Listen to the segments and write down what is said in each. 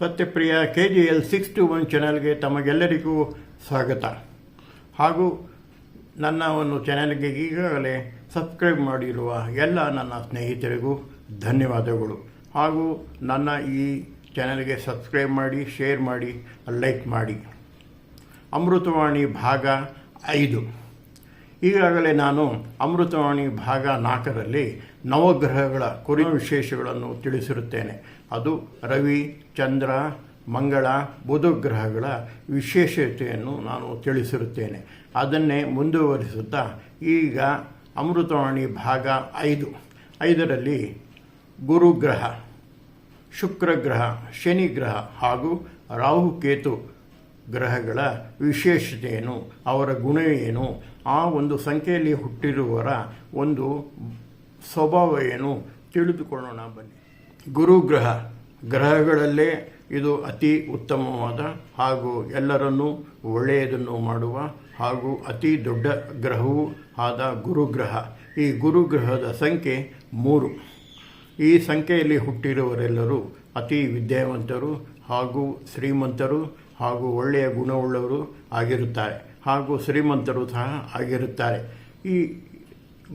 Satyapriya K G L six two one ಚಾನಲ್ಗೆ ತಮಗೆಲ್ಲರಿಗೂ ಸ್ವಾಗತ. ಹಾಗೂ ನನ್ನ ಒಂದು ಚಾನಲ್ಗೆ ಈಗಾಗಲೇ ಸಬ್ಸ್ಕ್ರೈಬ್ ಮಾಡಿರುವ ಎಲ್ಲ ನನ್ನ ಸ್ನೇಹಿತರಿಗೂ ಧನ್ಯವಾದಗಳು. ಹಾಗೂ ನನ್ನ ಈ ಚಾನಲ್ಗೆ ಸಬ್ಸ್ಕ್ರೈಬ್ ಮಾಡಿ, ಶೇರ್ ಮಾಡಿ, ಲೈಕ್ ಮಾಡಿ. ಅಮೃತವಾಣಿ ಭಾಗ ಐದು. ಈಗಾಗಲೇ ನಾನು ಅಮೃತವಾಣಿ ಭಾಗ ನಾಲ್ಕರಲ್ಲಿ ನವಗ್ರಹಗಳ ಕುರಿತ ವಿಶೇಷಗಳನ್ನು ತಿಳಿಸಿರುತ್ತೇನೆ. ಅದು ರವಿ, ಚಂದ್ರ, ಮಂಗಳ, ಬುಧ ಗ್ರಹಗಳ ವಿಶೇಷತೆಯನ್ನು ನಾನು ತಿಳಿಸಿರುತ್ತೇನೆ. ಅದನ್ನೇ ಮುಂದುವರಿಸುತ್ತಾ, ಈಗ ಅಮೃತವಾಣಿ ಭಾಗ ಐದು. ಐದರಲ್ಲಿ ಗುರುಗ್ರಹ ಶುಕ್ರಗ್ರಹ ಶನಿಗ್ರಹ ಶನಿ ಗ್ರಹ ಹಾಗೂ ರಾಹುಕೇತು ಗ್ರಹಗಳ ವಿಶೇಷತೆಯೇನು ಅವರ ಗುಣ ಏನು, ಆ ಒಂದು ಸಂಖ್ಯೆಯಲ್ಲಿ ಹುಟ್ಟಿರುವವರ ಒಂದು ಸ್ವಭಾವ ಏನು ತಿಳಿದುಕೊಳ್ಳೋಣ ಬನ್ನಿ. ಗುರುಗ್ರಹ, ಗ್ರಹಗಳಲ್ಲೇ ಇದು ಅತಿ ಉತ್ತಮವಾದ ಹಾಗೂ ಎಲ್ಲರನ್ನೂ ಒಳ್ಳೆಯದನ್ನು ಮಾಡುವ ಹಾಗೂ ಅತಿ ದೊಡ್ಡ ಗ್ರಹವೂ ಆದ ಗುರುಗ್ರಹ. ಈ ಗುರುಗ್ರಹದ ಸಂಖ್ಯೆ ಮೂರು. ಈ ಸಂಖ್ಯೆಯಲ್ಲಿ ಹುಟ್ಟಿರುವವರೆಲ್ಲರೂ ಅತಿ ವಿದ್ಯಾವಂತರು ಹಾಗೂ ಶ್ರೀಮಂತರು ಹಾಗೂ ಒಳ್ಳೆಯ ಗುಣವುಳ್ಳವರು ಆಗಿರುತ್ತಾರೆ ಹಾಗೂ ಶ್ರೀಮಂತರು ಸಹ ಆಗಿರುತ್ತಾರೆ. ಈ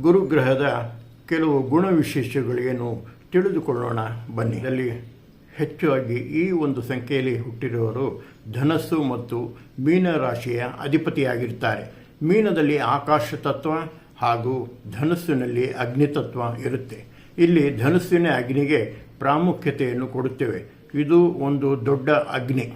ಗುರುಗ್ರಹದ ಕೆಲವು ಗುಣವಿಶೇಷಗಳೇನು? ತಿಳಿದುಕೊಳ್ಳೋಣ, ಬನ್ನಿ. ಇದರಲ್ಲಿ ಹೆಚ್ಚಾಗಿ ಈ ಒಂದು ಸಂಖ್ಯೆಯಲ್ಲಿ ಹುಟ್ಟಿರುವವರು ಧನಸ್ಸು ಮತ್ತು ಮೀನ ರಾಶಿಯ ಅಧಿಪತಿಯಾಗಿರ್ತಾರೆ ಮೀನದಲ್ಲಿ ಆಕಾಶ ತತ್ವ ಹಾಗೂ ಧನಸ್ಸಿನಲ್ಲಿ ಅಗ್ನಿತತ್ವ ಇರುತ್ತೆ. ಇಲ್ಲಿ ಧನಸ್ಸಿನ ಅಗ್ನಿಗೆ ಪ್ರಾಮುಖ್ಯತೆಯನ್ನು ಕೊಡುತ್ತೇವೆ. ಇದು ಒಂದು ದೊಡ್ಡ ಅಗ್ನಿ.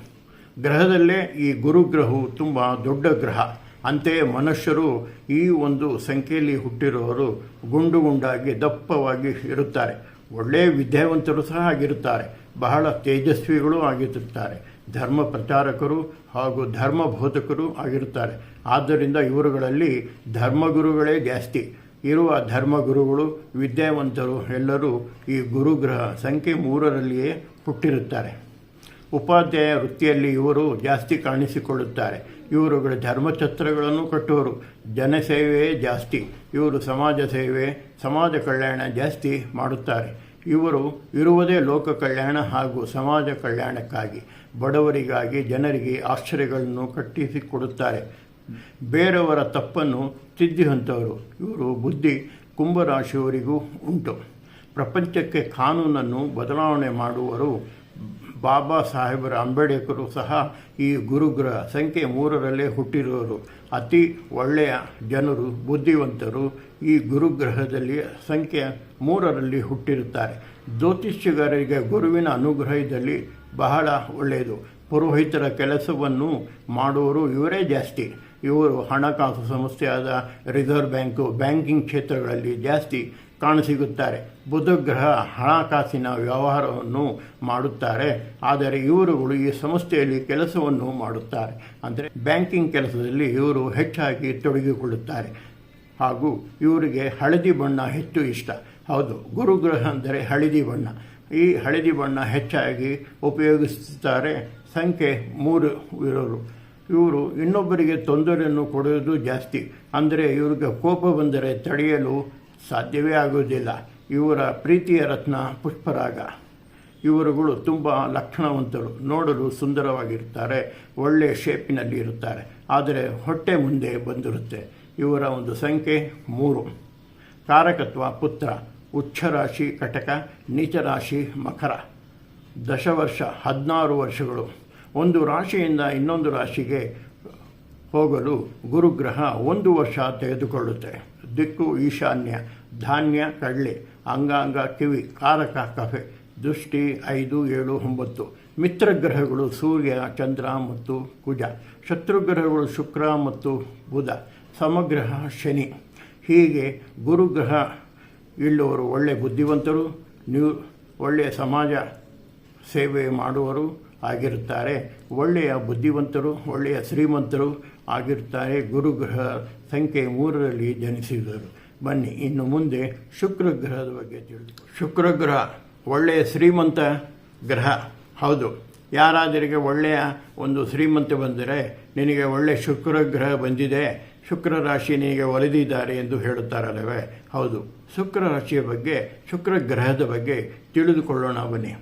ಗ್ರಹದಲ್ಲೇ ಈ ಗುರುಗ್ರಹವು ತುಂಬ ದೊಡ್ಡ ಗ್ರಹ. ಅಂತೆಯೇ ಮನುಷ್ಯರು ಈ ಒಂದು ಸಂಖ್ಯೆಯಲ್ಲಿ ಹುಟ್ಟಿರುವವರು ಗುಂಡು ಗುಂಡಾಗಿ ದಪ್ಪವಾಗಿ ಇರುತ್ತಾರೆ. ಒಳ್ಳೆಯ ವಿದ್ಯಾವಂತರು ಸಹ ಆಗಿರುತ್ತಾರೆ. ಬಹಳ ತೇಜಸ್ವಿಗಳು ಆಗಿರುತ್ತಾರೆ. ಧರ್ಮ ಪ್ರಚಾರಕರು ಹಾಗೂ ಧರ್ಮ ಬೋಧಕರು ಆಗಿರುತ್ತಾರೆ. ಆದ್ದರಿಂದ ಇವರುಗಳಲ್ಲಿ ಧರ್ಮಗುರುಗಳೇ ಜಾಸ್ತಿ. ಇರುವ ಧರ್ಮಗುರುಗಳು ವಿದ್ಯಾವಂತರು ಎಲ್ಲರೂ ಈ ಗುರುಗ್ರಹ ಸಂಖ್ಯೆ ಮೂರರಲ್ಲಿಯೇ ಹುಟ್ಟಿರುತ್ತಾರೆ. ಉಪಾಧ್ಯಾಯ ವೃತ್ತಿಯಲ್ಲಿ ಇವರು ಜಾಸ್ತಿ ಕಾಣಿಸಿಕೊಳ್ಳುತ್ತಾರೆ. ಇವರುಗಳ ಧರ್ಮಛತ್ರಗಳನ್ನು ಕಟ್ಟುವರು ಜನಸೇವೆಯೇ ಜಾಸ್ತಿ. ಇವರು ಸಮಾಜ ಸೇವೆ, ಸಮಾಜ ಕಲ್ಯಾಣ ಜಾಸ್ತಿ ಮಾಡುತ್ತಾರೆ. ಇವರು ಇರುವುದೇ ಲೋಕ ಕಲ್ಯಾಣ ಹಾಗೂ ಸಮಾಜ ಕಲ್ಯಾಣಕ್ಕಾಗಿ, ಬಡವರಿಗಾಗಿ ಜನರಿಗೆ ಆಶ್ಚರ್ಯಗಳನ್ನು ಕಟ್ಟಿಸಿಕೊಡುತ್ತಾರೆ. ಬೇರೆಯವರ ತಪ್ಪನ್ನು ತಿದ್ದುವಂಥವರು ಇವರು ಬುದ್ಧಿ ಕುಂಭರಾಶಿಯವರಿಗೂ ಉಂಟು. ಪ್ರಪಂಚಕ್ಕೆ ಕಾನೂನನ್ನು ಬದಲಾವಣೆ ಮಾಡುವರು ಬಾಬಾ ಸಾಹೇಬರ ಅಂಬೇಡ್ಕರು ಸಹ ಈ ಗುರುಗ್ರಹ ಸಂಖ್ಯೆ ಮೂರರಲ್ಲೇ ಹುಟ್ಟಿರುವರು ಅತಿ ಒಳ್ಳೆಯ ಜನರು, ಬುದ್ಧಿವಂತರು ಈ ಗುರುಗ್ರಹದಲ್ಲಿ ಸಂಖ್ಯೆ ಮೂರರಲ್ಲಿ ಹುಟ್ಟಿರುತ್ತಾರೆ. ಜ್ಯೋತಿಷ್ಯಗಾರರಿಗೆ ಗುರುವಿನ ಅನುಗ್ರಹದಲ್ಲಿ ಬಹಳ ಒಳ್ಳೆಯದು. ಪುರೋಹಿತರ ಕೆಲಸವನ್ನು ಮಾಡುವವರು ಇವರೇ ಜಾಸ್ತಿ. ಇವರು ಹಣಕಾಸು ಸಂಸ್ಥೆಯಾದ ರಿಸರ್ವ್ ಬ್ಯಾಂಕು, ಬ್ಯಾಂಕಿಂಗ್ ಕ್ಷೇತ್ರಗಳಲ್ಲಿ ಜಾಸ್ತಿ. ಕಾಣಸಿಗುತ್ತಾರೆ. ಬುಧಗ್ರಹ ಹಣಕಾಸಿನ ವ್ಯವಹಾರವನ್ನು ಮಾಡುತ್ತಾರೆ. ಆದರೆ ಇವರುಗಳು ಈ ಸಂಸ್ಥೆಯಲ್ಲಿ ಕೆಲಸವನ್ನು ಮಾಡುತ್ತಾರೆ. ಅಂದರೆ ಬ್ಯಾಂಕಿಂಗ್ ಕೆಲಸದಲ್ಲಿ ಇವರು ಹೆಚ್ಚಾಗಿ ತೊಡಗಿಕೊಳ್ಳುತ್ತಾರೆ. ಹಾಗೂ ಇವರಿಗೆ ಹಳದಿ ಬಣ್ಣ ಹೆಚ್ಚು ಇಷ್ಟ. ಹೌದು, ಗುರುಗ್ರಹ ಅಂದರೆ ಹಳದಿ ಬಣ್ಣ. ಈ ಹಳದಿ ಬಣ್ಣ ಹೆಚ್ಚಾಗಿ ಉಪಯೋಗಿಸುತ್ತಾರೆ ಸಂಖ್ಯೆ ಮೂರು ಇರೋರು. ಇವರು ಇನ್ನೊಬ್ಬರಿಗೆ ತೊಂದರೆಯನ್ನು ಕೊಡುವುದು ಜಾಸ್ತಿ. ಅಂದರೆ ಇವರಿಗೆ ಕೋಪ ಬಂದರೆ ತಡೆಯಲು ಸಾಧ್ಯವೇ ಆಗುವುದಿಲ್ಲ. ಇವರ ಪ್ರೀತಿಯ ರತ್ನ, ಪುಷ್ಪರಾಗ. ಇವರುಗಳು ತುಂಬ ಲಕ್ಷಣವಂತರು, ನೋಡಲು ಸುಂದರವಾಗಿರ್ತಾರೆ ಒಳ್ಳೆಯ ಶೇಪಿನಲ್ಲಿ ಇರುತ್ತಾರೆ, ಆದರೆ ಹೊಟ್ಟೆ ಮುಂದೆ ಬಂದಿರುತ್ತೆ. ಇವರ ಒಂದು ಸಂಖ್ಯೆ ಮೂರು. ಕಾರಕತ್ವ ಪುತ್ರ ಉಚ್ಛರಾಶಿ ಕಟಕ ನೀಚರಾಶಿ ಮಕರ. ದಶವರ್ಷ, ಹದಿನಾರು ವರ್ಷಗಳು. ಒಂದು ರಾಶಿಯಿಂದ ಇನ್ನೊಂದು ರಾಶಿಗೆ ಹೋಗಲು ಗುರುಗ್ರಹ ಒಂದು ವರ್ಷ ತೆಗೆದುಕೊಳ್ಳುತ್ತೆ. ದಿಕ್ಕು, ಈಶಾನ್ಯ, ಧಾನ್ಯ ಕಡಲೆ ಅಂಗಾಂಗ, ಕಿವಿ, ಕಾರಕ, ಕಫೆ, ದೃಷ್ಟಿ, ಐದು, ಏಳು, ಒಂಬತ್ತು. ಮಿತ್ರಗ್ರಹಗಳು ಸೂರ್ಯ, ಚಂದ್ರ ಮತ್ತು ಕುಜ. ಶತ್ರುಗ್ರಹಗಳು ಶುಕ್ರ ಮತ್ತು ಬುಧ. ಸಮಗ್ರಹ ಶನಿ. ಹೀಗೆ ಗುರುಗ್ರಹ ಇಳುವರು ಒಳ್ಳೆಯ ಬುದ್ಧಿವಂತರು, ನೀವು ಒಳ್ಳೆಯ ಸಮಾಜ ಸೇವೆ ಮಾಡುವರು. ಆಗಿರುತ್ತಾರೆ. ಒಳ್ಳೆಯ ಬುದ್ಧಿವಂತರು, ಒಳ್ಳೆಯ ಶ್ರೀಮಂತರು ಆಗಿರುತ್ತಾರೆ. ಗುರುಗ್ರಹ ಸಂಖ್ಯೆ ಮೂರರಲ್ಲಿ ಜನಿಸಿದರು. ಬನ್ನಿ, ಇನ್ನು ಮುಂದೆ ಶುಕ್ರಗ್ರಹದ ಬಗ್ಗೆ ತಿಳಿದು ಶುಕ್ರಗ್ರಹ, ಒಳ್ಳೆಯ ಶ್ರೀಮಂತ ಗ್ರಹ. ಹೌದು, ಯಾರಾದರಿಗೆ ಒಳ್ಳೆಯ ಒಂದು ಶ್ರೀಮಂತ ಬಂದರೆ ನಿನಗೆ ಒಳ್ಳೆಯ ಶುಕ್ರಗ್ರಹ ಬಂದಿದೆ. ಶುಕ್ರ ರಾಶಿ ನಿನಗೆ ಒಲಿದಿದ್ದಾರೆ ಎಂದು ಹೇಳುತ್ತಾರಲ್ಲವೇ? ಹೌದು ಶುಕ್ರ ರಾಶಿಯ ಬಗ್ಗೆ ಶುಕ್ರ ಗ್ರಹದ ಬಗ್ಗೆ ತಿಳಿದುಕೊಳ್ಳೋಣ ಬನ್ನಿ.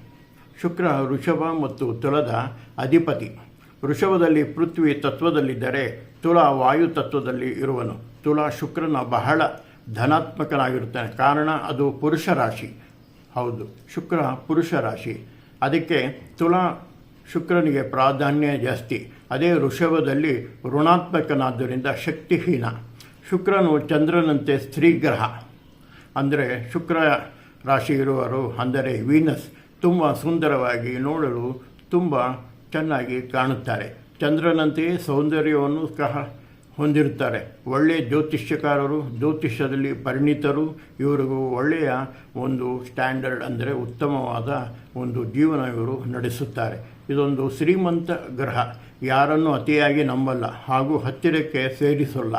ಶುಕ್ರ ಋಷಭ ಮತ್ತು ತುಲದ ಅಧಿಪತಿ. ಋಷಭದಲ್ಲಿ ಪೃಥ್ವಿ ತತ್ವದಲ್ಲಿದ್ದರೆ ತುಳ ವಾಯು ತತ್ವದಲ್ಲಿ ಇರುವನು. ತುಳ ಶುಕ್ರನ ಬಹಳ ಧನಾತ್ಮಕನಾಗಿರುತ್ತಾನೆ. ಕಾರಣ, ಅದು ಪುರುಷ ರಾಶಿ. ಹೌದು, ಶುಕ್ರ ಪುರುಷ ರಾಶಿ. ಅದಕ್ಕೆ ತುಲಾ ಶುಕ್ರನಿಗೆ ಪ್ರಾಧಾನ್ಯ ಜಾಸ್ತಿ. ಅದೇ ಋಷಭದಲ್ಲಿ ಋಣಾತ್ಮಕನಾದ್ದರಿಂದ ಶಕ್ತಿಹೀನ. ಶುಕ್ರನು ಚಂದ್ರನಂತೆ ಸ್ತ್ರೀಗ್ರಹ ಅಂದರೆ ಶುಕ್ರ ರಾಶಿ ಇರುವರು ಅಂದರೆ ವೀನಸ್. ತುಂಬ ಸುಂದರವಾಗಿ ನೋಡಲು ತುಂಬ ಚೆನ್ನಾಗಿ ಕಾಣುತ್ತಾರೆ. ಚಂದ್ರನಂತೆಯೇ ಸೌಂದರ್ಯವನ್ನು ಸಹ ಹೊಂದಿರುತ್ತಾರೆ. ಒಳ್ಳೆಯ ಜ್ಯೋತಿಷ್ಯಕಾರರು, ಜ್ಯೋತಿಷ್ಯದಲ್ಲಿ ಪರಿಣಿತರು, ಇವರಿಗೂ ಒಳ್ಳೆಯ ಒಂದು ಸ್ಟ್ಯಾಂಡರ್ಡ್ ಅಂದರೆ ಉತ್ತಮವಾದ ಒಂದು ಜೀವನ ಇವರು ನಡೆಸುತ್ತಾರೆ. ಇದೊಂದು ಶ್ರೀಮಂತ ಗ್ರಹ. ಯಾರನ್ನು ಅತಿಯಾಗಿ ನಂಬಲ್ಲ, ಹಾಗೂ ಹತ್ತಿರಕ್ಕೆ ಸೇರಿಸಲ್ಲ.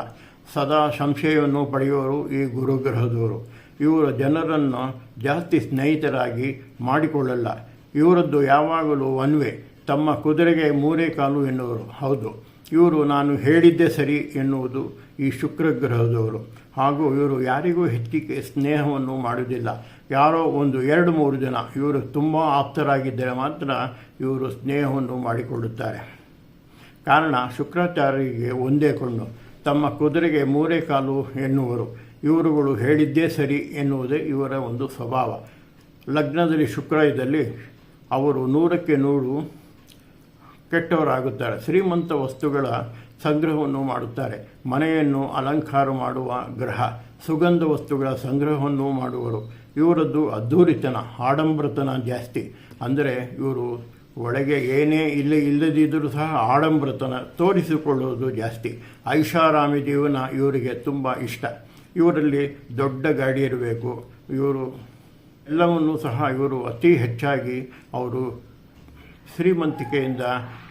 ಸದಾ ಸಂಶಯವನ್ನು ಪಡೆಯುವರು ಈ ಗುರುಗ್ರಹದವರು. ಇವರು ಜನರನ್ನು ಜಾಸ್ತಿ ಸ್ನೇಹಿತರಾಗಿ ಮಾಡಿಕೊಳ್ಳಲ್ಲ. ಇವರದ್ದು ಯಾವಾಗಲೂ ಒನ್ವೇ, ತಮ್ಮ ಕುದುರೆಗೆ ಮೂರೇ ಕಾಲು ಎನ್ನುವರು. ಹೌದು, ಇವರು ನಾನು ಹೇಳಿದ್ದೆ ಸರಿ ಎನ್ನುವುದು ಈ ಶುಕ್ರ ಗ್ರಹದವರು ಹಾಗೂ ಇವರು ಯಾರಿಗೂ ಹೆಚ್ಚಿಗೆ ಸ್ನೇಹವನ್ನು ಮಾಡುವುದಿಲ್ಲ. ಯಾರೋ ಒಂದು ಎರಡು ಮೂರು ಜನ ಇವರು ತುಂಬ ಆಪ್ತರಾಗಿದ್ದರೆ ಮಾತ್ರ ಇವರು ಸ್ನೇಹವನ್ನು ಮಾಡಿಕೊಳ್ಳುತ್ತಾರೆ. ಕಾರಣ ಶುಕ್ರಾಚಾರ್ಯರಿಗೆ ಒಂದೇ ಕೊಂಡು ತಮ್ಮ ಕುದುರೆಗೆ ಮೂರೇ ಕಾಲು ಎನ್ನುವರು. ಇವರುಗಳು ಹೇಳಿದ್ದೇ ಸರಿ ಎನ್ನುವುದೇ ಇವರ ಒಂದು ಸ್ವಭಾವ. ಲಗ್ನದಲ್ಲಿ ಶುಕ್ರ ಇದ್ದಲ್ಲಿ ಅವರು ನೂರಕ್ಕೆ ನೂರು ಕೆಟ್ಟವರಾಗುತ್ತಾರೆ. ಶ್ರೀಮಂತ ವಸ್ತುಗಳ ಸಂಗ್ರಹವನ್ನು ಮಾಡುತ್ತಾರೆ. ಮನೆಯನ್ನು ಅಲಂಕಾರ ಮಾಡುವ ಗ್ರಹ, ಸುಗಂಧ ವಸ್ತುಗಳ ಸಂಗ್ರಹವನ್ನು ಮಾಡುವರು. ಇವರದ್ದು ಅದ್ಧೂರಿತನ ಆಡಂಬರತನ ಜಾಸ್ತಿ. ಅಂದರೆ ಇವರು ಒಳಗೆ ಏನೇ ಇಲ್ಲ ಇಲ್ಲದಿದ್ದರೂ ಸಹ ಆಡಂಬರತನ ತೋರಿಸಿಕೊಳ್ಳುವುದು ಜಾಸ್ತಿ. ಐಷಾರಾಮಿ ಜೀವನ ಇವರಿಗೆ ತುಂಬ ಇಷ್ಟ. ಇವರಲ್ಲಿ ದೊಡ್ಡ ಗಾಡಿ ಇರಬೇಕು. ಇವರು ಎಲ್ಲವನ್ನೂ ಸಹ ಇವರು ಅತಿ ಹೆಚ್ಚಾಗಿ ಅವರು ಶ್ರೀಮಂತಿಕೆಯಿಂದ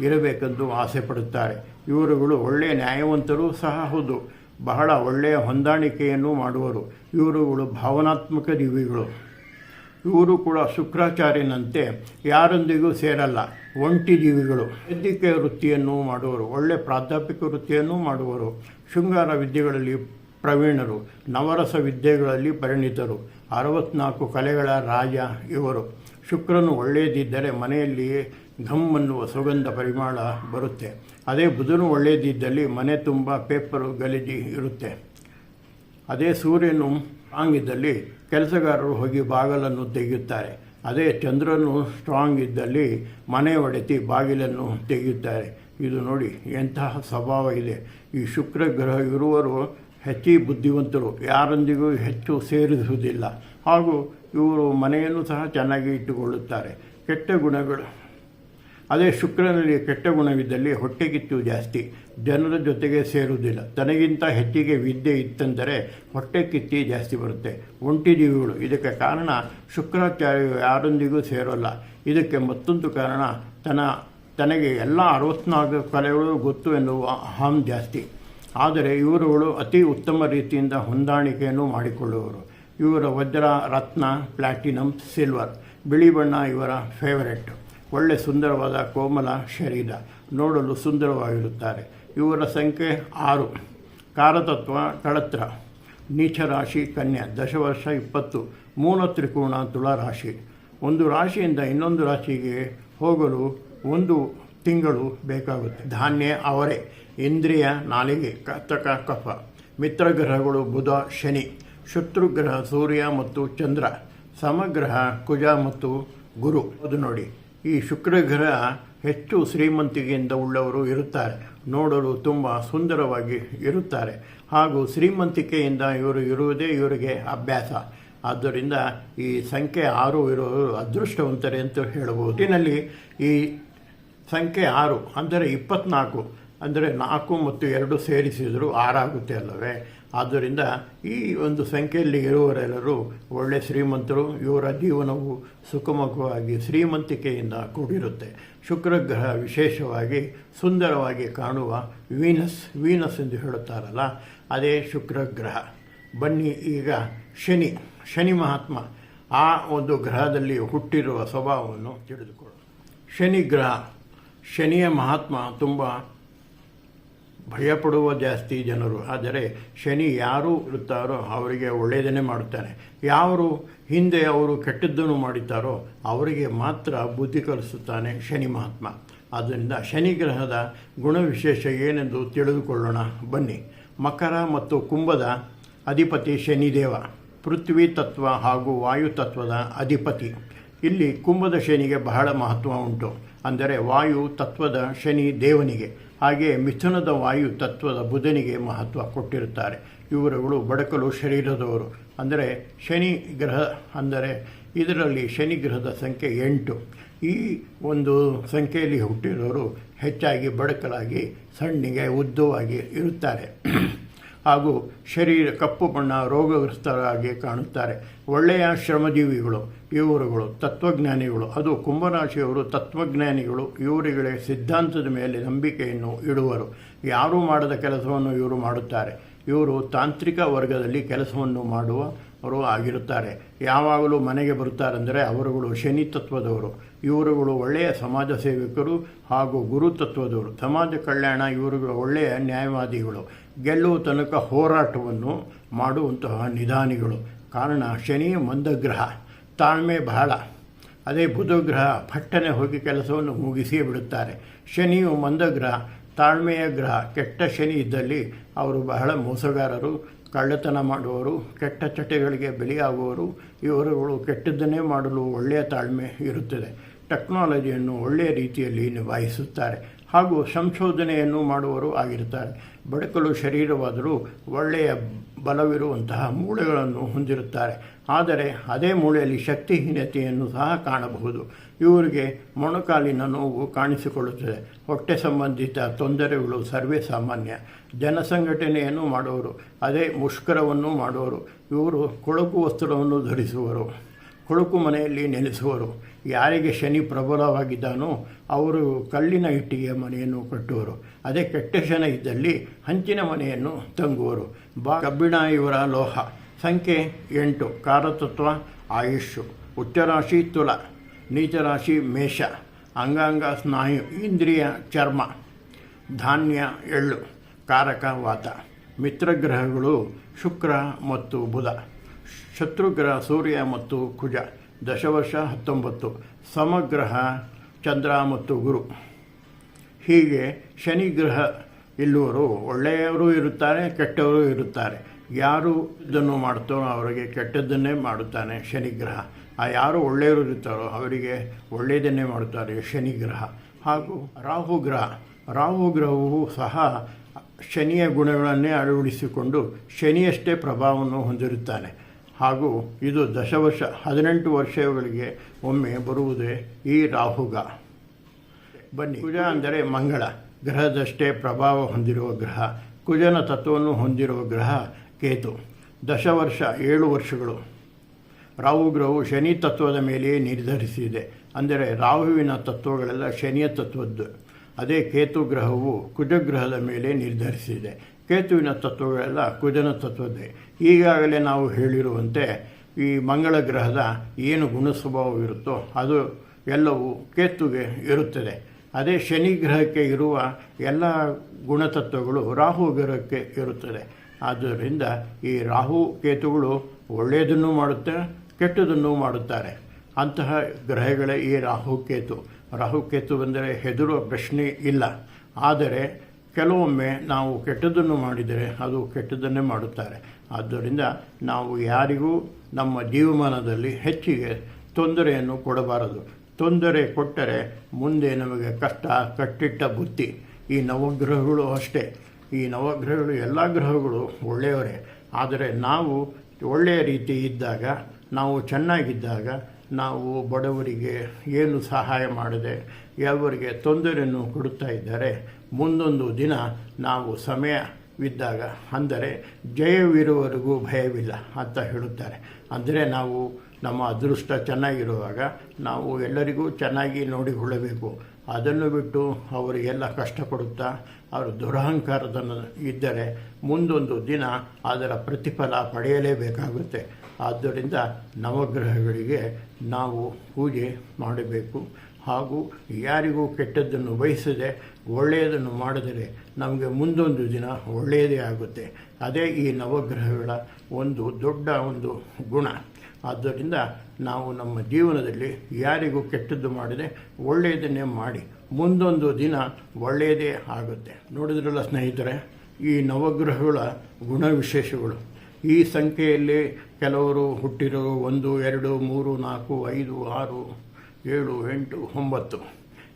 ಇರಬೇಕೆಂದು ಆಸೆ ಪಡುತ್ತಾರೆ. ಇವರುಗಳು ಒಳ್ಳೆಯ ನ್ಯಾಯವಂತರೂ ಸಹ ಹೌದು. ಬಹಳ ಒಳ್ಳೆಯ ಹೊಂದಾಣಿಕೆಯನ್ನು ಮಾಡುವರು. ಇವರುಗಳು ಭಾವನಾತ್ಮಕ ಜೀವಿಗಳು ಇವರು ಕೂಡ ಶುಕ್ರಾಚಾರ್ಯನಂತೆ ಯಾರೊಂದಿಗೂ ಸೇರಲ್ಲ. ಒಂಟಿ ಜೀವಿಗಳು ವೈದ್ಯಕೀಯ ವೃತ್ತಿಯನ್ನು ಮಾಡುವರು. ಒಳ್ಳೆಯ ಪ್ರಾಧ್ಯಾಪಕ ವೃತ್ತಿಯನ್ನು ಮಾಡುವರು. ಶೃಂಗಾರ ವಿದ್ಯೆಗಳಲ್ಲಿ ಪ್ರವೀಣರು, ನವರಸ ವಿದ್ಯೆಗಳಲ್ಲಿ ಪರಿಣಿತರು, ಅರವತ್ನಾಲ್ಕು ಕಲೆಗಳ ರಾಜ ಇವರು. ಶುಕ್ರನು ಒಳ್ಳೆಯದಿದ್ದರೆ ಮನೆಯಲ್ಲಿಯೇ ಘಮ್ ಅನ್ನುವ ಸುಗಂಧ ಪರಿಮಳ ಬರುತ್ತೆ. ಅದೇ ಬುಧನು ಒಳ್ಳೆಯದಿದ್ದಲ್ಲಿ ಮನೆ ತುಂಬ ಪೇಪರು, ಗಲೀಜಿ ಇರುತ್ತೆ. ಅದೇ ಸೂರ್ಯನು ಆಂಗಿದ್ದಲ್ಲಿ ಕೆಲಸಗಾರರು ಹೋಗಿ ಬಾಗಿಲನ್ನು ತೆಗೆಯುತ್ತಾರೆ. ಅದೇ ಚಂದ್ರನು ಸ್ಟ್ರಾಂಗ್ ಇದ್ದಲ್ಲಿ ಮನೆ ಒಡೆತಿ ಬಾಗಿಲನ್ನು ತೆಗೆಯುತ್ತಾರೆ. ಇದು ನೋಡಿ ಎಂತಹ ಸ್ವಭಾವ ಇದೆ. ಈ ಶುಕ್ರ ಗ್ರಹ ಇರುವರು ಹೆಚ್ಚಿ ಬುದ್ಧಿವಂತರು, ಯಾರೊಂದಿಗೂ ಹೆಚ್ಚು ಸೇರಿಸುವುದಿಲ್ಲ. ಹಾಗೂ ಇವರು ಮನೆಯನ್ನು ಸಹ ಚೆನ್ನಾಗಿ ಇಟ್ಟುಕೊಳ್ಳುತ್ತಾರೆ. ಕೆಟ್ಟ ಗುಣಗಳು. ಅದೇ ಶುಕ್ರನಲ್ಲಿ ಕೆಟ್ಟ ಗುಣವಿದ್ದಲ್ಲಿ ಹೊಟ್ಟೆಗಿತ್ತು ಜಾಸ್ತಿ. ಜನರ ಜೊತೆಗೆ ಸೇರುವುದಿಲ್ಲ. ತನಗಿಂತ ಹೆಚ್ಚಿಗೆ ವಿದ್ಯೆ ಇತ್ತೆಂದರೆ ಹೊಟ್ಟೆ ಕಿತ್ತಿ ಜಾಸ್ತಿ ಬರುತ್ತೆ. ಒಂಟಿ ಜೀವಿಗಳು. ಇದಕ್ಕೆ ಕಾರಣ ಶುಕ್ರಾಚಾರ್ಯರು ಯಾರೊಂದಿಗೂ ಸೇರೋಲ್ಲ. ಇದಕ್ಕೆ ಮತ್ತೊಂದು ಕಾರಣ ತನ್ನ ತನಗೆ ಎಲ್ಲ ಅರವತ್ನಾಲ್ಕು ಕಲೆಗಳು ಗೊತ್ತು ಎನ್ನುವ ಅಹಂ ಜಾಸ್ತಿ. ಆದರೆ ಇವರುಗಳು ಅತಿ ಉತ್ತಮ ರೀತಿಯಿಂದ ಹೊಂದಾಣಿಕೆಯನ್ನು ಮಾಡಿಕೊಳ್ಳುವರು. ಇವರ ವಜ್ರ, ರತ್ನ ಪ್ಲಾಟಿನಮ್ ಸಿಲ್ವರ್, ಬಿಳಿ ಬಣ್ಣ ಇವರ ಫೇವರೆಟ್. ಒಳ್ಳೆ ಸುಂದರವಾದ ಕೋಮಲ ಶರೀರ. ನೋಡಲು ಸುಂದರವಾಗಿರುತ್ತಾರೆ. ಇವರ ಸಂಖ್ಯೆ ಆರು. ಕಾರತತ್ವ, ಕಳತ್ರ ನೀಚ ರಾಶಿ ಕನ್ಯಾ, ದಶವರ್ಷ, ಇಪ್ಪತ್ತು, ಮೂಲ ತ್ರಿಕೋಣ ತುಳಾ ರಾಶಿ. ಒಂದು ರಾಶಿಯಿಂದ ಇನ್ನೊಂದು ರಾಶಿಗೆ ಹೋಗಲು ಒಂದು ತಿಂಗಳು ಬೇಕಾಗುತ್ತೆ. ಧಾನ್ಯ ಅವರೇ. ಇಂದ್ರಿಯ ನಾಲಿಗೆ ಕತಕ ಕಫ, ಮಿತ್ರಗ್ರಹಗಳು ಬುಧ, ಶನಿ, ಶತ್ರುಗ್ರಹ ಸೂರ್ಯ ಮತ್ತು ಚಂದ್ರ, ಸಮಗ್ರಹ ಕುಜ ಮತ್ತು ಗುರು. ಅದು ನೋಡಿ, ಈ ಶುಕ್ರಗ್ರಹ ಹೆಚ್ಚು ಶ್ರೀಮಂತಿಕೆಯಿಂದ ಉಳ್ಳವರು ಇರುತ್ತಾರೆ, ನೋಡಲು ತುಂಬ ಸುಂದರವಾಗಿ ಇರುತ್ತಾರೆ, ಹಾಗೂ ಶ್ರೀಮಂತಿಕೆಯಿಂದ ಇವರು ಇರುವುದೇ ಇವರಿಗೆ ಅಭ್ಯಾಸ. ಆದ್ದರಿಂದ ಈ ಸಂಖ್ಯೆ ಆರು ಇರುವವರು ಅದೃಷ್ಟವಂತರೇ ಅಂತ ಹೇಳಬಹುದು. ಒಟ್ಟಿನಲ್ಲಿ ಈ ಸಂಖ್ಯೆ ಆರು, ಅಂದರೆ ಇಪ್ಪತ್ನಾಲ್ಕು ಅಂದರೆ ನಾಲ್ಕು ಮತ್ತು ಎರಡು ಸೇರಿಸಿದರೂ ಆರಾಗುತ್ತೆ ಅಲ್ಲವೇ? ಆದ್ದರಿಂದ ಈ ಒಂದು ಸಂಖ್ಯೆಯಲ್ಲಿ ಇರುವವರೆಲ್ಲರೂ ಒಳ್ಳೆ ಶ್ರೀಮಂತರು, ಇವರ ಜೀವನವು ಸುಖಮುಖವಾಗಿ ಶ್ರೀಮಂತಿಕೆಯಿಂದ ಕೂಡಿರುತ್ತೆ. ಶುಕ್ರಗ್ರಹ ವಿಶೇಷವಾಗಿ ಸುಂದರವಾಗಿ ಕಾಣುವ ವೀನಸ್ ವೀನಸ್ ಎಂದು ಹೇಳುತ್ತಾರಲ್ಲ, ಅದೇ ಶುಕ್ರಗ್ರಹ. ಬನ್ನಿ ಈಗ ಶನಿ ಶನಿ ಮಹಾತ್ಮ. ಆ ಒಂದು ಗ್ರಹದಲ್ಲಿ ಹುಟ್ಟಿರುವ ಸ್ವಭಾವವನ್ನು ತಿಳಿದುಕೊಳ್ಳೋಣ. ಶನಿ ಗ್ರಹ, ಶನಿಯ ಮಹಾತ್ಮ ತುಂಬ ಭಯಪಡುವ ಜಾಸ್ತಿ ಜನರು. ಆದರೆ ಶನಿ ಯಾರು ಇರುತ್ತಾರೋ ಅವರಿಗೆ ಒಳ್ಳೆಯದನ್ನೇ ಮಾಡುತ್ತಾನೆ. ಯಾರು ಹಿಂದೆ ಅವರು ಕೆಟ್ಟದ್ದನ್ನು ಮಾಡಿದ್ದಾರೋ ಅವರಿಗೆ ಮಾತ್ರ ಬುದ್ಧಿ ಕಲಿಸುತ್ತಾನೆ ಶನಿ ಮಹಾತ್ಮ. ಆದ್ದರಿಂದ ಶನಿ ಗ್ರಹದ ಗುಣವಿಶೇಷ ಏನೆಂದು ತಿಳಿದುಕೊಳ್ಳೋಣ. ಬನ್ನಿ. ಮಕರ ಮತ್ತು ಕುಂಭದ ಅಧಿಪತಿ ಶನಿದೇವ. ಪೃಥ್ವಿ ತತ್ವ ಹಾಗೂ ವಾಯು ತತ್ವದ ಅಧಿಪತಿ. ಇಲ್ಲಿ ಕುಂಭದ ಶನಿಗೆ ಬಹಳ ಮಹತ್ವ ಉಂಟು. ಅಂದರೆ ವಾಯು ತತ್ವದ ಶನಿ ದೇವನಿಗೆ. ಹಾಗೆ ಮಿಥುನದ ವಾಯು ತತ್ವದ ಬುಧನಿಗೆ ಮಹತ್ವ ಕೊಟ್ಟಿರುತ್ತಾರೆ. ಇವರುಗಳು ಬಡಕಲು ಶರೀರದವರು. ಅಂದರೆ ಶನಿ ಗ್ರಹ ಅಂದರೆ ಇದರಲ್ಲಿ ಶನಿ ಗ್ರಹದ ಸಂಖ್ಯೆ ಎಂಟು. ಈ ಒಂದು ಸಂಖ್ಯೆಯಲ್ಲಿ ಹುಟ್ಟಿರೋರು ಹೆಚ್ಚಾಗಿ ಬಡಕಲಾಗಿ, ಸಣ್ಣಿಗೆ, ಉದ್ದವಾಗಿ ಇರುತ್ತಾರೆ. ಹಾಗೂ ಶರೀರ ಕಪ್ಪು ಬಣ್ಣ ರೋಗಗ್ರಸ್ತರಾಗಿ ಕಾಣುತ್ತಾರೆ. ಒಳ್ಳೆಯ ಶ್ರಮಜೀವಿಗಳು. ಇವರುಗಳು, ತತ್ವಜ್ಞಾನಿಗಳು. ಅದು ಕುಂಭರಾಶಿಯವರು, ತತ್ವಜ್ಞಾನಿಗಳು. ಇವರುಗಳೇ ಸಿದ್ಧಾಂತದ ಮೇಲೆ ನಂಬಿಕೆಯನ್ನು ಇಡುವರು. ಯಾರೂ ಮಾಡದ ಕೆಲಸವನ್ನು ಇವರು ಮಾಡುತ್ತಾರೆ. ಇವರು ತಾಂತ್ರಿಕ ವರ್ಗದಲ್ಲಿ ಕೆಲಸವನ್ನು ಮಾಡುವ ಅವರು ಆಗಿರುತ್ತಾರೆ. ಯಾವಾಗಲೂ ಮನೆಗೆ ಬರುತ್ತಾರೆಂದರೆ ಅವರುಗಳು ಶನಿ ತತ್ವದವರು. ಇವರುಗಳು ಒಳ್ಳೆಯ ಸಮಾಜ ಸೇವಕರು ಹಾಗೂ ಗುರು ತತ್ವದವರು. ಸಮಾಜ ಕಲ್ಯಾಣ ಇವರುಗಳು ಒಳ್ಳೆಯ ನ್ಯಾಯವಾದಿಗಳು. ಗೆಲ್ಲುವ ತನಕ ಹೋರಾಟವನ್ನು ಮಾಡುವಂತಹ ನಿಧಾನಿಗಳು. ಕಾರಣ ಶನಿ ಮಂದಗ್ರಹ. ತಾಳ್ಮೆ ಬಹಳ. ಅದೇ ಬುಧಗ್ರಹ ಪಟ್ಟನೆ ಹೋಗಿ ಕೆಲಸವನ್ನು ಮುಗಿಸಿಯೇ ಬಿಡುತ್ತಾರೆ. ಶನಿಯು ಮಂದಗ್ರಹ, ತಾಳ್ಮೆಯ ಗ್ರಹ, ಕೆಟ್ಟ ಶನಿ ಇದ್ದಲ್ಲಿ ಅವರು ಬಹಳ ಮೋಸಗಾರರು, ಕಳ್ಳತನ ಮಾಡುವವರು, ಕೆಟ್ಟ ಚಟಗಳಿಗೆ ಬಲಿಯಾಗುವವರು, ಇವರುಗಳು ಕೆಟ್ಟದ್ದನ್ನೇ ಮಾಡಲು ಒಳ್ಳೆಯ ತಾಳ್ಮೆ ಇರುತ್ತದೆ. ಟೆಕ್ನಾಲಜಿಯನ್ನು ಒಳ್ಳೆಯ ರೀತಿಯಲ್ಲಿ ನಿಭಾಯಿಸುತ್ತಾರೆ. ಹಾಗೂ ಸಂಶೋಧನೆಯನ್ನು ಮಾಡುವವರು ಆಗಿರುತ್ತಾರೆ. ಬಡಕಲು ಶರೀರವಾದರೂ ಒಳ್ಳೆಯ ಬಲವಿರುವಂತಹ ಮೂಳೆಗಳನ್ನು ಹೊಂದಿರುತ್ತಾರೆ. ಆದರೆ ಅದೇ ಮೂಳೆಯಲ್ಲಿ ಶಕ್ತಿಹೀನತೆಯನ್ನು ಸಹ ಕಾಣಬಹುದು. ಇವರಿಗೆ ಮೊಣಕಾಲಿನ ನೋವು ಕಾಣಿಸಿಕೊಳ್ಳುತ್ತದೆ. ಹೊಟ್ಟೆ ಸಂಬಂಧಿತ ತೊಂದರೆಗಳು ಸರ್ವೇ ಸಾಮಾನ್ಯ. ಜನಸಂಘಟನೆಯನ್ನು ಮಾಡುವರು, ಅದೇ ಮುಷ್ಕರವನ್ನು ಮಾಡುವರು. ಇವರು ಕೊಳಕು ವಸ್ತ್ರವನ್ನು ಧರಿಸುವರು. ಕೊಳಕು ಮನೆಯಲ್ಲಿ ನೆಲೆಸುವರು. ಯಾರಿಗೆ ಶನಿ ಪ್ರಬಲವಾಗಿದ್ದಾನೋ ಅವರು ಕಲ್ಲಿನ ಇಟ್ಟಿಗೆಯ ಮನೆಯನ್ನು ಕಟ್ಟುವರು. ಅದೇ ಕೆಟ್ಟ ಶನಿ ಇದ್ದಲ್ಲಿ ಹಂಚಿನ ಮನೆಯನ್ನು ತಂಗುವರು. ಬಾ ಕಬ್ಬಿಣ ಇವರ ಲೋಹ. ಸಂಖ್ಯೆ ಎಂಟು. ಕಾರತತ್ವ ಆಯುಷು ಉಚ್ಚರಾಶಿ, ತುಲ. ನೀಚರಾಶಿ, ಮೇಷ. ಅಂಗಾಂಗ, ಸ್ನಾಯು, ಇಂದ್ರಿಯ, ಚರ್ಮ. ಧಾನ್ಯ, ಎಳ್ಳು. ಕಾರಕ, ವಾತ. ಮಿತ್ರಗ್ರಹಗಳು ಶುಕ್ರ ಮತ್ತು ಬುಧ. ಶತ್ರುಗ್ರಹ ಸೂರ್ಯ ಮತ್ತು ಕುಜ, ದಶವರ್ಷ ಹತ್ತೊಂಬತ್ತು, ಸಮಗ್ರಹ ಚಂದ್ರ ಮತ್ತು ಗುರು. ಹೀಗೆ ಶನಿ ಗ್ರಹ ಇಲ್ಲುವರು ಒಳ್ಳೆಯವರು ಇರುತ್ತಾರೆ, ಕೆಟ್ಟವರು ಇರುತ್ತಾರೆ. ಯಾರು ಇದನ್ನು ಮಾಡ್ತಾರೋ ಅವರಿಗೆ ಕೆಟ್ಟದ್ದನ್ನೇ ಮಾಡುತ್ತಾನೆ ಶನಿಗ್ರಹ ಆ ಯಾರು ಒಳ್ಳೆಯವರು ಇರ್ತಾರೋ ಅವರಿಗೆ ಒಳ್ಳೆಯದನ್ನೇ ಮಾಡುತ್ತಾರೆ ಶನಿಗ್ರಹ ಹಾಗೂ ರಾಹು ಗ್ರಹ. ರಾಹು ಗ್ರಹವು ಸಹ ಶನಿಯ ಗುಣಗಳನ್ನೇ ಅಳವಡಿಸಿಕೊಂಡು ಶನಿಯಷ್ಟೇ ಪ್ರಭಾವವನ್ನು ಹೊಂದಿರುತ್ತಾನೆ. ಹಾಗೂ ಇದು ದಶವರ್ಷ, ಹದಿನೆಂಟು ವರ್ಷಗಳಿಗೆ ಒಮ್ಮೆ ಬರುವುದೇ ಈ ರಾಹುಗ. ಬನ್ನಿ. ಕುಜ ಅಂದರೆ ಮಂಗಳ. ಗ್ರಹದಷ್ಟೇ ಪ್ರಭಾವ ಹೊಂದಿರುವ ಗ್ರಹ. ಕುಜನ ತತ್ವವನ್ನು ಹೊಂದಿರುವ ಗ್ರಹ ಕೇತು. ದಶವರ್ಷ, ಏಳು ವರ್ಷಗಳು. ರಾಹು ಗ್ರಹವು ಶನಿ ತತ್ವದ ಮೇಲೆಯೇ ನಿರ್ಧರಿಸಿದೆ. ಅಂದರೆ ರಾಹುವಿನ ತತ್ವಗಳೆಲ್ಲ ಶನಿಯ ತತ್ವದ್ದು. ಅದೇ ಕೇತು ಗ್ರಹವು ಕುಜಗ್ರಹದ ಮೇಲೆ ನಿರ್ಧರಿಸಿದೆ. ಕೇತುವಿನ ತತ್ವಗಳೆಲ್ಲ ಕುಜನ ತತ್ವದ್ದೇ. ಈಗಾಗಲೇ ನಾವು ಹೇಳಿರುವಂತೆ ಈ ಮಂಗಳ ಗ್ರಹದ ಏನು ಗುಣ ಸ್ವಭಾವವಿರುತ್ತೋ ಅದು ಎಲ್ಲವೂ ಕೇತುಗೆ ಇರುತ್ತದೆ. ಅದೇ ಶನಿ ಗ್ರಹಕ್ಕೆ ಇರುವ ಎಲ್ಲ ಗುಣತತ್ವಗಳು ರಾಹು ಗ್ರಹಕ್ಕೆ ಇರುತ್ತದೆ. ಆದ್ದರಿಂದ ಈ ರಾಹು ಕೇತುಗಳು ಒಳ್ಳೆಯದನ್ನು ಮಾಡುತ್ತೆ, ಕೆಟ್ಟದನ್ನು ಮಾಡುತ್ತಾರೆ. ಅಂತಹ ಗ್ರಹಗಳೇ ಈ ರಾಹು ಕೇತು. ರಾಹು ಕೇತು ಬಂದರೆ ಹೆದರುವ ಪ್ರಶ್ನೆ ಇಲ್ಲ. ಆದರೆ ಕೆಲವೊಮ್ಮೆ ನಾವು ಕೆಟ್ಟದ್ದನ್ನು ಮಾಡಿದರೆ ಅದು ಕೆಟ್ಟದ್ದನ್ನೇ ಮಾಡುತ್ತಾರೆ. ಆದ್ದರಿಂದ ನಾವು ಯಾರಿಗೂ ನಮ್ಮ ಜೀವಮಾನದಲ್ಲಿ ಹೆಚ್ಚಿಗೆ ತೊಂದರೆಯನ್ನು ಕೊಡಬಾರದು. ತೊಂದರೆ ಕೊಟ್ಟರೆ ಮುಂದೆ ನಮಗೆ ಕಷ್ಟ, ಕಟ್ಟಿಟ್ಟ ಬುತ್ತಿ ಈ ನವಗ್ರಹಗಳು ಅಷ್ಟೇ. ಈ ನವಗ್ರಹಗಳು, ಎಲ್ಲ ಗ್ರಹಗಳು ಒಳ್ಳೆಯವರೇ. ಆದರೆ ನಾವು ಒಳ್ಳೆಯ ರೀತಿ ಇದ್ದಾಗ, ನಾವು ಚೆನ್ನಾಗಿದ್ದಾಗ, ನಾವು ಬಡವರಿಗೆ ಏನು ಸಹಾಯ ಮಾಡದೆ, ಯಾವರಿಗೆ ತೊಂದರೆಯನ್ನು ಕೊಡುತ್ತಾ ಇದ್ದರೆ ಮುಂದೊಂದು ದಿನ ನಾವು ಸಮಯವಿದ್ದಾಗ ಅಂದರೆ ಜಯವಿರುವವರೆಗೂ ಭಯವಿಲ್ಲ ಅಂತ ಹೇಳುತ್ತಾರೆ. ಅಂದರೆ ನಾವು ನಮ್ಮ ಅದೃಷ್ಟ ಚೆನ್ನಾಗಿರುವಾಗ ನಾವು ಎಲ್ಲರಿಗೂ ಚೆನ್ನಾಗಿ ನೋಡಿಕೊಳ್ಳಬೇಕು. ಅದನ್ನು ಬಿಟ್ಟು ಅವರಿಗೆಲ್ಲ ಕಷ್ಟಪಡುತ್ತಾ, ಅವರು ದುರಹಂಕಾರದ ಇದ್ದರೆ ಮುಂದೊಂದು ದಿನ ಅದರ ಪ್ರತಿಫಲ ಪಡೆಯಲೇಬೇಕಾಗುತ್ತೆ. ಆದ್ದರಿಂದ ನವಗ್ರಹಗಳಿಗೆ ನಾವು ಪೂಜೆ ಮಾಡಬೇಕು. ಹಾಗೂ ಯಾರಿಗೂ ಕೆಟ್ಟದ್ದನ್ನು ಬಯಸದೆ ಒಳ್ಳೆಯದನ್ನು ಮಾಡಿದರೆ ನಮಗೆ ಮುಂದೊಂದು ದಿನ ಒಳ್ಳೆಯದೇ ಆಗುತ್ತೆ. ಅದೇ ಈ ನವಗ್ರಹಗಳ ಒಂದು ದೊಡ್ಡ ಒಂದು ಗುಣ. ಆದ್ದರಿಂದ ನಾವು ನಮ್ಮ ಜೀವನದಲ್ಲಿ ಯಾರಿಗೂ ಕೆಟ್ಟದ್ದು ಮಾಡದೆ, ಒಳ್ಳೆಯದನ್ನೇ ಮಾಡಿ. ಮುಂದೊಂದು ದಿನ ಒಳ್ಳೆಯದೇ ಆಗುತ್ತೆ. ನೋಡಿದ್ರಲ್ಲ ಸ್ನೇಹಿತರೆ, ಈ ನವಗ್ರಹಗಳ ಗುಣವಿಶೇಷಗಳು ಈ ಸಂಖ್ಯೆಯಲ್ಲಿ ಕೆಲವರು ಹುಟ್ಟಿರೋ ಒಂದು, ಎರಡು, ಮೂರು, ನಾಲ್ಕು, ಐದು, ಆರು, ಏಳು, ಎಂಟು, ಒಂಬತ್ತು.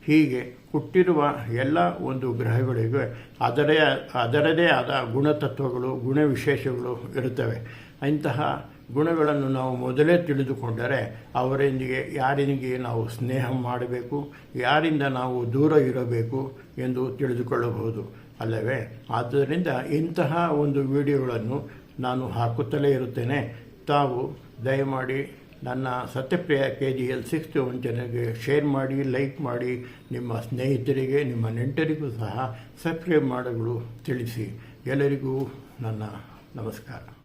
ಹೀಗೆ ಹುಟ್ಟಿರುವ ಎಲ್ಲ ಒಂದು ಗ್ರಹಗಳಿಗೆ ಅದರೇ, ಅದರದೇ ಆದ ಗುಣತತ್ವಗಳು, ಗುಣವಿಶೇಷಗಳು ಇರುತ್ತವೆ. ಇಂತಹ ಗುಣಗಳನ್ನು ನಾವು ಮೊದಲೇ ತಿಳಿದುಕೊಂಡರೆ ಅವರೊಂದಿಗೆ ಯಾರಿಗೆ ನಾವು ಸ್ನೇಹ ಮಾಡಬೇಕು, ಯಾರಿಂದ ನಾವು ದೂರ ಇರಬೇಕು ಎಂದು ತಿಳಿದುಕೊಳ್ಳಬಹುದು. ಅಲ್ಲವೇ? ಆದ್ದರಿಂದ ಇಂತಹ ಒಂದು ವಿಡಿಯೋಗಳನ್ನು ನಾನು ಹಾಕುತ್ತಲೇ ಇರುತ್ತೇನೆ. ತಾವು ದಯಮಾಡಿ ನನ್ನ Satyapriya K G L sixty one share ಮಾಡಿ, ಲೈಕ್ ಮಾಡಿ, ನಿಮ್ಮ ಸ್ನೇಹಿತರಿಗೆ, ನಿಮ್ಮ ನೆಂಟರಿಗೂ ಸಹ ಸಬ್ಸ್ಕ್ರೈಬ್ ಮಾಡಲು ತಿಳಿಸಿ. ಎಲ್ಲರಿಗೂ ನನ್ನ ನಮಸ್ಕಾರ.